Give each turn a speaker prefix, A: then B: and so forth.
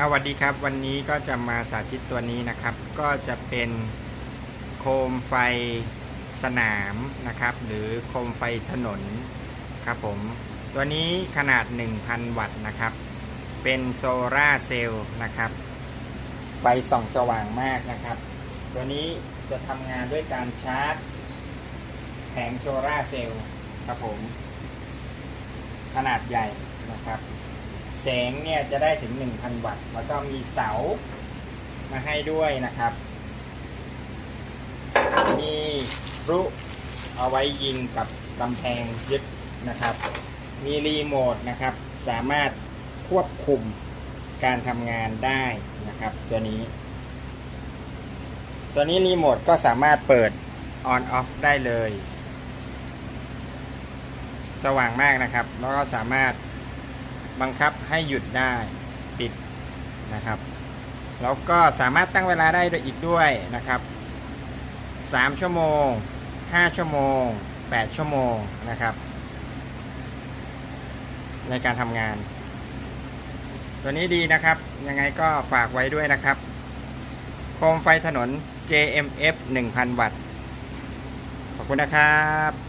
A: สวัสดีครับ วันนี้ก็จะมาสาธิตตัวนี้นะครับ ก็จะเป็นโคมไฟสนามนะครับ หรือโคมไฟถนนครับผม ตัวนี้ขนาด 1,000 วัตต์นะครับ เป็นโซลาร์เซลล์นะครับไฟส่องสว่างมากนะครับ ตัวนี้จะทำงานด้วยการชาร์จแผงโซลาร์เซลล์ครับผม ขนาดใหญ่นะครับ แสงเนี่ยจะได้ถึง 1,000 วัตต์ แล้วก็มีเสามาให้ด้วยนะครับ มีพลุเอาไว้ยิงกับกำแพงยึดนะครับ มีรีโมทนะครับ สามารถควบคุมการทำงานได้นะครับ ตัวนี้ ตัวนี้รีโมทก็สามารถเปิด on off ได้เลย สว่างมากนะครับ แล้วก็สามารถ บังคับให้หยุดได้ปิดนะครับแล้วก็สามารถตั้งเวลาได้ด้วยอีกด้วยนะครับ3ชั่วโมง 5 ชั่วโมง 8 ชั่วโมงนะครับ ในการทำงาน ตัวนี้ดีนะครับ ยังไงก็ฝากไว้ด้วยนะครับ โคมไฟถนน JMF 1000 วัตต์ ขอบคุณนะครับ